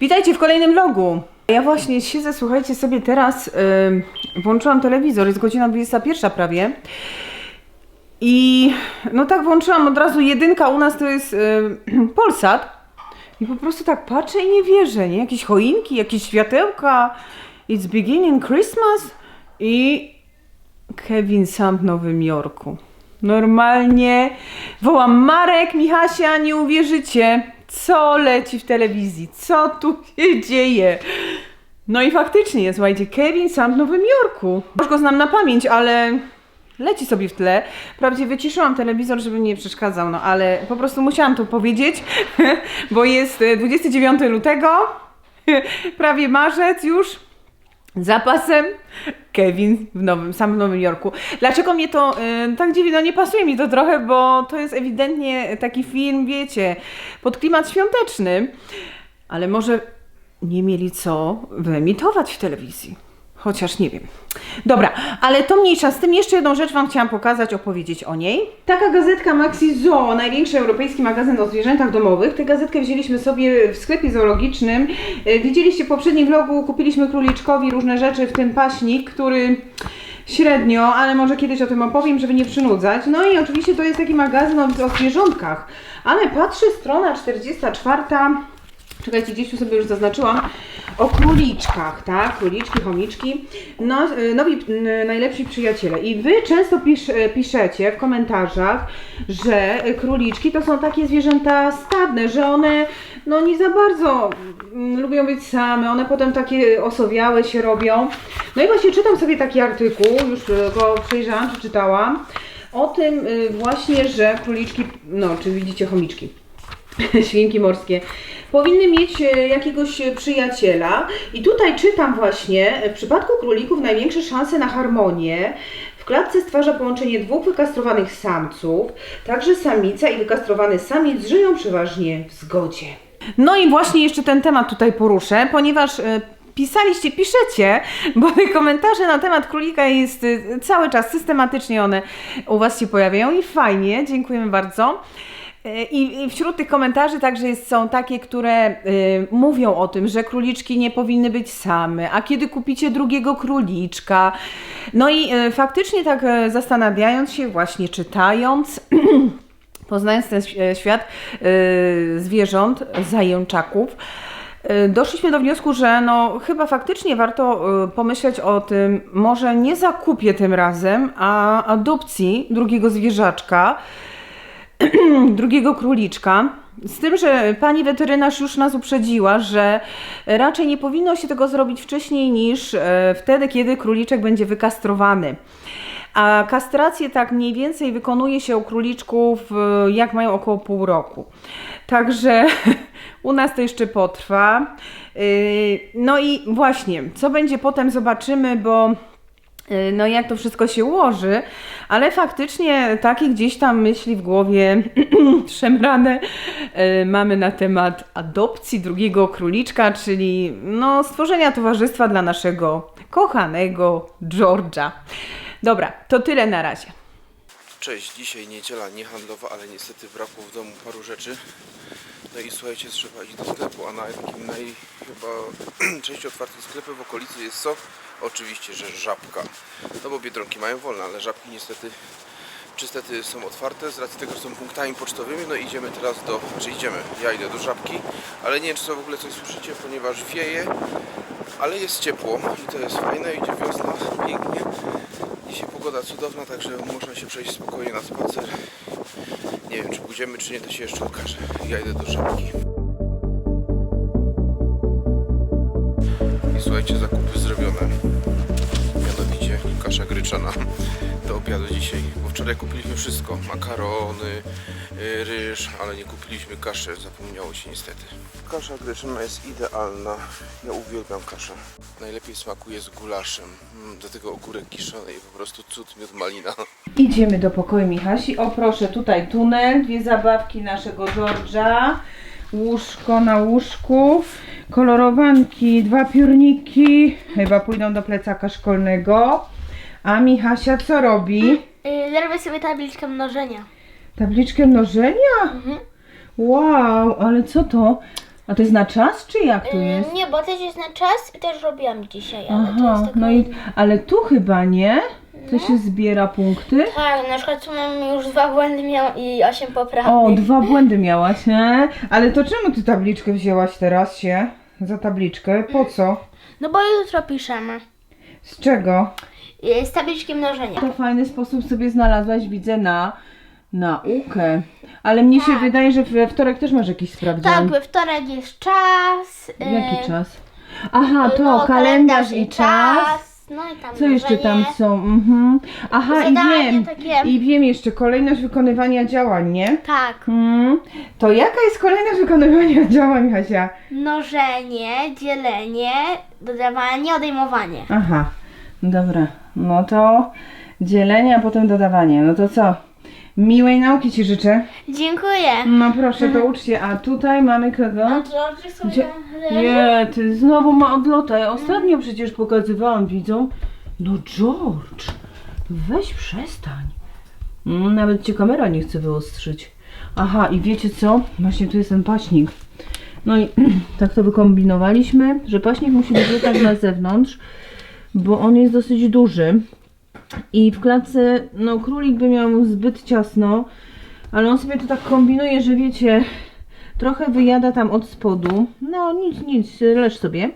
Witajcie w kolejnym vlogu. Ja właśnie siedzę, słuchajcie sobie teraz, yy, włączyłam telewizor, jest godzina 21 prawie. I no tak włączyłam od razu jedynka, u nas to jest yy, Polsat. I po prostu tak patrzę i nie wierzę, nie? Jakieś choinki, jakieś światełka. It's beginning Christmas i Kevin sam w Nowym Jorku. Normalnie wołam Marek, Michasia, nie uwierzycie, co leci w telewizji, co tu się dzieje. No i faktycznie, słuchajcie, Kevin sam w Nowym Jorku. Już go znam na pamięć, ale leci sobie w tle. Wprawdzie wyciszyłam telewizor, żeby nie przeszkadzał, no ale po prostu musiałam to powiedzieć, bo jest e, 29 lutego, prawie marzec już. Zapasem Kevin w nowym, sam w Nowym Jorku. Dlaczego mnie to y, tak dziwi? No nie pasuje mi to trochę, bo to jest ewidentnie taki film, wiecie, pod klimat świąteczny. Ale może nie mieli co wyemitować w telewizji. Chociaż nie wiem. Dobra, ale to mniejsza z tym. Jeszcze jedną rzecz Wam chciałam pokazać, opowiedzieć o niej. Taka gazetka Maxi Zoo, największy europejski magazyn o zwierzętach domowych. Tę gazetkę wzięliśmy sobie w sklepie zoologicznym. E, Widzieliście w poprzednim vlogu, kupiliśmy króliczkowi różne rzeczy, w tym paśnik, który średnio, ale może kiedyś o tym opowiem, żeby nie przynudzać. No i oczywiście to jest taki magazyn o, zwierzątkach. Ale patrzę, strona 44. Czekajcie, gdzieś tu sobie już zaznaczyłam. O króliczkach, tak? Króliczki, chomiczki. No, y, nowi najlepsi przyjaciele. I wy często pisz, y, piszecie w komentarzach, że króliczki to są takie zwierzęta stadne, że one no nie za bardzo mm, lubią być same, one potem takie osowiałe się robią. No i właśnie czytam sobie taki artykuł, już y, go przejrzałam, przeczytałam, o tym właśnie, że króliczki, no czy widzicie chomiczki, świnki morskie, powinny mieć e, jakiegoś e, przyjaciela. I tutaj czytam właśnie, e, w przypadku królików największe szanse na harmonię. W klatce stwarza połączenie dwóch wykastrowanych samców, także samica i wykastrowany samiec żyją przeważnie w zgodzie. No i właśnie jeszcze ten temat tutaj poruszę, ponieważ pisaliście, piszecie, bo komentarze na temat królika jest cały czas, systematycznie one u Was się pojawiają i fajnie, dziękujemy bardzo. Y, I, wśród tych komentarzy także są takie, które y, mówią o tym, że króliczki nie powinny być same, a kiedy kupicie drugiego króliczka. No i y, faktycznie tak zastanawiając się, właśnie czytając, poznając ten świ- świat zwierząt, zajączaków, y, doszliśmy do wniosku, że no chyba faktycznie warto pomyśleć o tym, może nie zakupię tym razem, a adopcji drugiego zwierzaczka, drugiego króliczka. Z tym, że pani weterynarz już nas uprzedziła, że raczej nie powinno się tego zrobić wcześniej niż e, wtedy, kiedy króliczek będzie wykastrowany. A kastrację tak mniej więcej wykonuje się u króliczków, e, jak mają około pół roku. Także u nas to jeszcze potrwa. Yy, No i właśnie, co będzie potem zobaczymy, bo yy, no jak to wszystko się ułoży, ale faktycznie takie gdzieś tam myśli w głowie szemrane yy, mamy na temat adopcji drugiego króliczka, czyli no stworzenia towarzystwa dla naszego kochanego George'a. Dobra, to tyle na razie. Cześć, dzisiaj niedziela niehandlowa, ale niestety brakło w domu paru rzeczy. No i słuchajcie, trzeba iść do sklepu, a na takim naj chyba częściej otwartym sklepie w okolicy jest co? Oczywiście, że żabka. No bo biedronki mają wolne, ale żabki niestety czy niestety są otwarte z racji tego, że są punktami pocztowymi. No idziemy teraz do, czy idziemy, ja idę do żabki, ale nie wiem czy co w ogóle coś słyszycie, ponieważ wieje, ale jest ciepło i to jest fajne, idzie wiosna, pięknie. Dzisiaj pogoda cudowna, także można się przejść spokojnie na spacer. Nie wiem, czy pójdziemy, czy nie, to się jeszcze okaże. Ja idę do żabki. I słuchajcie, zakupy zrobione. Mianowicie kasza gryczana do obiadu dzisiaj. Bo wczoraj kupiliśmy wszystko. Makarony, y, ryż, ale nie kupiliśmy kaszy. Zapomniało się niestety. Kasza gryczana jest idealna. Ja uwielbiam kaszę. Najlepiej smakuje z gulaszem. Mm, Do tego ogórek kiszony i po prostu cud miód malina. Idziemy do pokoju Michasi. O proszę, tutaj tunel, dwie zabawki naszego George'a, łóżko na łóżku, kolorowanki, dwa piórniki, chyba pójdą do plecaka szkolnego. A Michasia co robi? Yy, Zrobię sobie tabliczkę mnożenia. Tabliczkę mnożenia? Wow, ale co to? A to jest na czas, czy jak to jest? Y, Nie, bo też jest na czas i też robiłam dzisiaj, ale to jest Aha, taka... no i, ale tu chyba nie? To się zbiera punkty? Tak, na przykład tu mam już dwa błędy miał i osiem poprawek. O, dwa błędy miałaś, nie? Ale to czemu ty tabliczkę wzięłaś teraz się? Za tabliczkę? Po co? No bo jutro piszemy. Z czego? Y, Z tabliczki mnożenia. To fajny sposób sobie znalazłaś, widzę, na naukę. Ale mnie się Tak. wydaje, że we wtorek też masz jakiś Tak, sprawdzian. we wtorek jest czas. y, Jaki czas? Aha, to no, kalendarz i czas. No i tam Co jeszcze tam są? Mhm. Aha, i wiem. takie. I wiem jeszcze, kolejność wykonywania działań, nie? Tak. Hmm. To jaka jest kolejność wykonywania działań, Hasia? Mnożenie, dzielenie, dodawanie, odejmowanie. Aha, dobra. No to dzielenie, a potem dodawanie. No to co? Miłej nauki Ci życzę. Dziękuję. No proszę, to uczcie. A tutaj mamy kogo? George sobie Gdzie- Nie, ty znowu ma odlotę. Ja Ostatnio przecież pokazywałam widzom. No George, weź przestań. Mm, Nawet cię kamera nie chce wyostrzyć. Aha, i wiecie co? Właśnie tu jest ten paśnik. No i tak to wykombinowaliśmy, że paśnik musi być tak na zewnątrz, bo on jest dosyć duży. I w klatce, no królik by miał zbyt ciasno, ale on sobie to tak kombinuje, że wiecie, trochę wyjada tam od spodu. No nic, nic, leż sobie.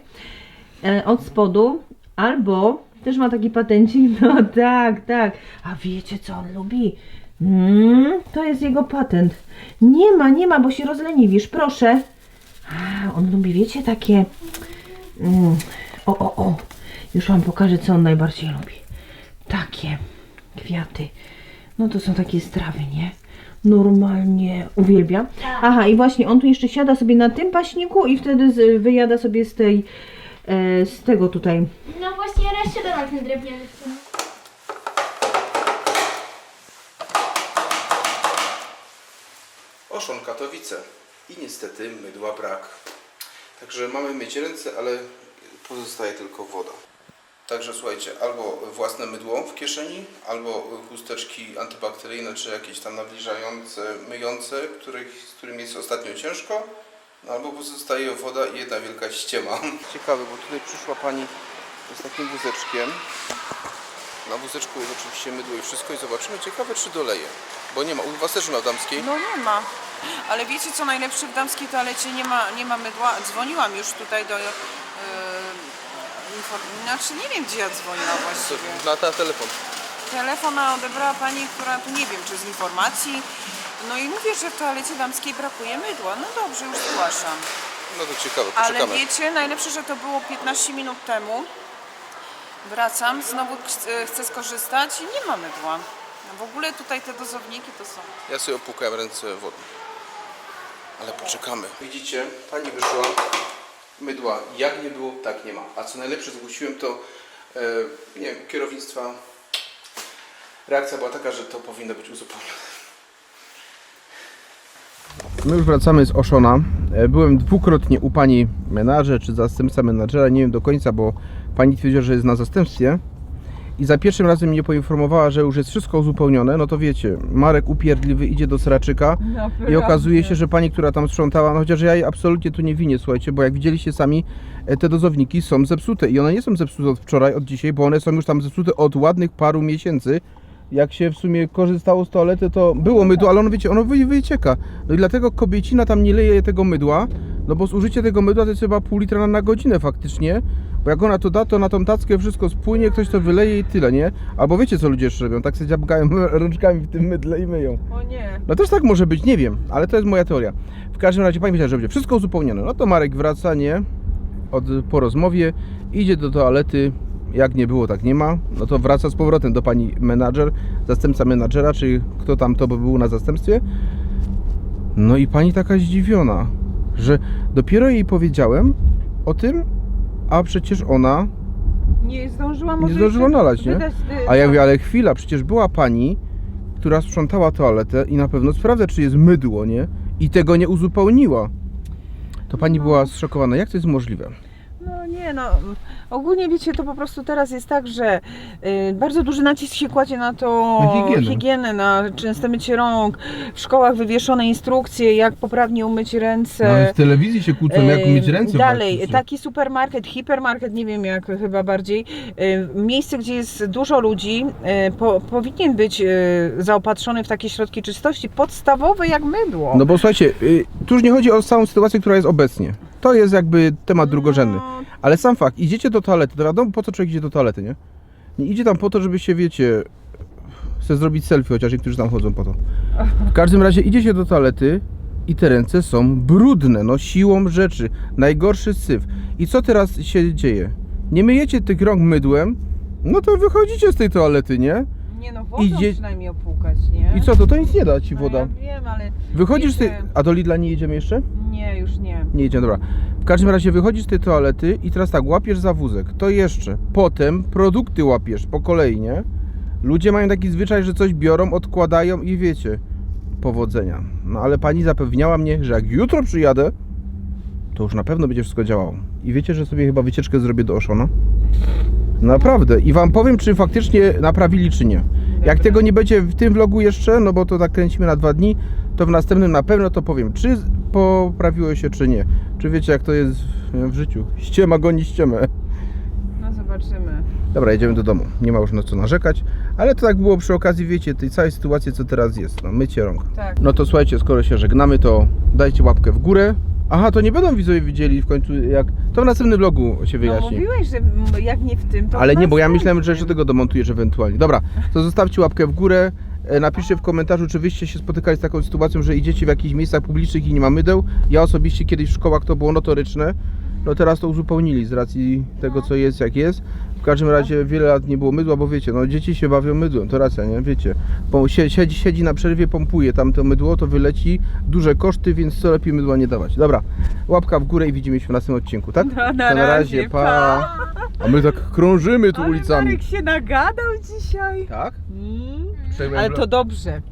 E, od spodu. Albo też ma taki patencik. No tak, tak. A wiecie co on lubi? Mm, to jest jego patent. Nie ma, nie ma, bo się rozleniwisz. Proszę. A, on lubi, wiecie, takie. Mm, o, o, o. Już wam pokażę, co on najbardziej lubi. Takie kwiaty. No to są takie strawy, nie? Normalnie uwielbia. Aha, i właśnie on tu jeszcze siada sobie na tym paśniku i wtedy z, wyjada sobie z tej, e, z tego tutaj. No właśnie, raz się dodam ten drewniany. Oszon Katowice. I niestety mydła brak. Także mamy myć ręce, ale pozostaje tylko woda. Także słuchajcie, albo własne mydło w kieszeni, albo chusteczki antybakteryjne, czy jakieś tam nawilżające, myjące, których, z którym jest ostatnio ciężko, no, albo pozostaje woda i jedna wielka ściema. Ciekawe, bo tutaj przyszła pani z takim wózeczkiem. Na wózeczku jest oczywiście mydło i wszystko i zobaczymy. Ciekawe, czy doleje. Bo nie ma, u Was też nie ma w damskiej. No nie ma. Ale wiecie co najlepsze w damskiej toalecie nie ma, nie ma mydła. Dzwoniłam już tutaj do. Yy, inform- znaczy nie wiem gdzie ja dzwoniłam właściwie. Na, na telefon. Telefona odebrała pani, która tu nie wiem czy z informacji. No i mówię, że w toalecie damskiej brakuje mydła. No dobrze, już zgłaszam. No to ciekawe, Ale poczekamy. wiecie, najlepsze, że to było 15 minut temu. Wracam, znowu ch- chcę skorzystać i nie ma mydła. W ogóle tutaj te dozowniki to są. Ja sobie opłukałem ręce wodą. Ale poczekamy. Widzicie, pani wyszła, mydła jak nie było, tak nie ma. A co najlepsze, zgłosiłem to, e, nie wiem, kierownictwa. Reakcja była taka, że to powinno być uzupełnione. My już wracamy z Oszona. E, Byłem dwukrotnie u pani menadżer czy zastępca menadżera, nie wiem do końca, bo pani twierdziła, że jest na zastępstwie. I za pierwszym razem mnie poinformowała, że już jest wszystko uzupełnione. No to wiecie, Marek upierdliwy idzie do Sraczyka i okazuje się, że pani, która tam sprzątała, no chociaż ja jej absolutnie tu nie winię, słuchajcie, bo jak widzieliście sami, e, te dozowniki są zepsute i one nie są zepsute od wczoraj, od dzisiaj, bo one są już tam zepsute od ładnych paru miesięcy. Jak się w sumie korzystało z toalety, to było mydło, ale ono wiecie, ono wy- wycieka. No i dlatego kobiecina tam nie leje tego mydła, no bo zużycie tego mydła to jest chyba pół litra na, na godzinę faktycznie. Bo jak ona to da, to na tą tackę wszystko spłynie, ktoś to wyleje i tyle, nie? Albo wiecie co ludzie jeszcze robią, tak sobie dziabgają rączkami w tym mydle i myją. O nie. No też tak może być, nie wiem, ale to jest moja teoria. W każdym razie pani powiedziała, że będzie wszystko uzupełnione. No to Marek wraca, nie? Od, po rozmowie, idzie do toalety, jak nie było, tak nie ma. No to wraca z powrotem do pani menadżer, zastępca menadżera, czy kto tam to by był na zastępstwie. No i pani taka zdziwiona, że dopiero jej powiedziałem o tym, a przecież ona Nie zdążyłam nie może zdążyła jeszcze nalać, nie? wydać, y, A ja mówię, ale chwila, przecież była pani, która sprzątała toaletę i na pewno sprawdza, czy jest mydło, nie? I tego nie uzupełniła. To pani była zszokowana. Jak to jest możliwe? Nie no, ogólnie wiecie, to po prostu teraz jest tak, że y, bardzo duży nacisk się kładzie na to Na higienę. higienę, na częste mycie rąk, w szkołach wywieszone instrukcje, jak poprawnie umyć ręce. No, w telewizji się kłócą, jak Ym, myć ręce. Dalej, praktycznie. taki supermarket, hipermarket, nie wiem jak chyba bardziej. Ym, Miejsce, gdzie jest dużo ludzi, y, po, powinien być y, zaopatrzony w takie środki czystości podstawowe jak mydło. No bo słuchajcie, y, tu już nie chodzi o samą sytuację, która jest obecnie. To jest jakby temat drugorzędny. No, Ale sam fakt, idziecie do toalety, to wiadomo po co człowiek idzie do toalety, nie? Nie idzie tam po to, żeby się, wiecie, chce zrobić selfie, chociaż niektórzy tam chodzą po to. W każdym razie idziecie do toalety i te ręce są brudne, no siłą rzeczy. Najgorszy syf. I co teraz się dzieje? Nie myjecie tych rąk mydłem, no to wychodzicie z tej toalety, nie? Nie no, wodą Idzie- przynajmniej opłukać, nie? I co, to to nic nie da ci No woda. ja wiem, ale Wychodzisz wiecie- A do Lidla nie jedziemy jeszcze? nie, już nie. Nie jedziemy, dobra. W każdym razie wychodzisz z tej toalety i teraz tak, łapiesz za wózek. To jeszcze. Potem produkty łapiesz po kolei, nie? Ludzie mają taki zwyczaj, że coś biorą, odkładają i wiecie. Powodzenia. No ale pani zapewniała mnie, że jak jutro przyjadę, to już na pewno będzie wszystko działało. I wiecie, że sobie chyba wycieczkę zrobię do Oszona? Naprawdę. I wam powiem, czy faktycznie naprawili, czy nie. Jak tego nie będzie w tym vlogu jeszcze, no bo to tak kręcimy na dwa dni, to w następnym na pewno to powiem, czy poprawiło się, czy nie. Czy wiecie, jak to jest w, życiu. Ściema goni ściemę. No zobaczymy. Dobra, jedziemy do domu. Nie ma już na co narzekać, ale to tak było przy okazji, wiecie, tej całej sytuacji, co teraz jest. No, mycie rąk. Tak. No to słuchajcie, skoro się żegnamy, to dajcie łapkę w górę. Aha, to nie będą widzowie widzieli w końcu jak... To w następnym vlogu się No wyjaśni. mówiłeś, że m- jak nie w tym, to Ale w nie, bo ja myślałem, że następnym. jeszcze tego domontujesz ewentualnie. Dobra, to zostawcie łapkę w górę. e, Napiszcie w komentarzu, czy wyście się spotykali z taką sytuacją, że idziecie w jakichś miejscach publicznych i nie ma mydeł. Ja osobiście kiedyś w szkołach to było notoryczne. No teraz to uzupełnili z racji tego, co jest, jak jest. W każdym razie wiele lat nie było mydła, bo wiecie, no dzieci się bawią mydłem, to racja, nie? Wiecie. Bo sie- siedzi, siedzi na przerwie, pompuje tam to mydło, to wyleci. Duże koszty, więc co lepiej mydła nie dawać. Dobra, łapka w górę i widzimy się w następnym odcinku, tak? No, na to na razie, razie, pa. A my tak krążymy tu Ale ulicami. Marek się nagadał dzisiaj. Tak? Mm. Ale to dobrze.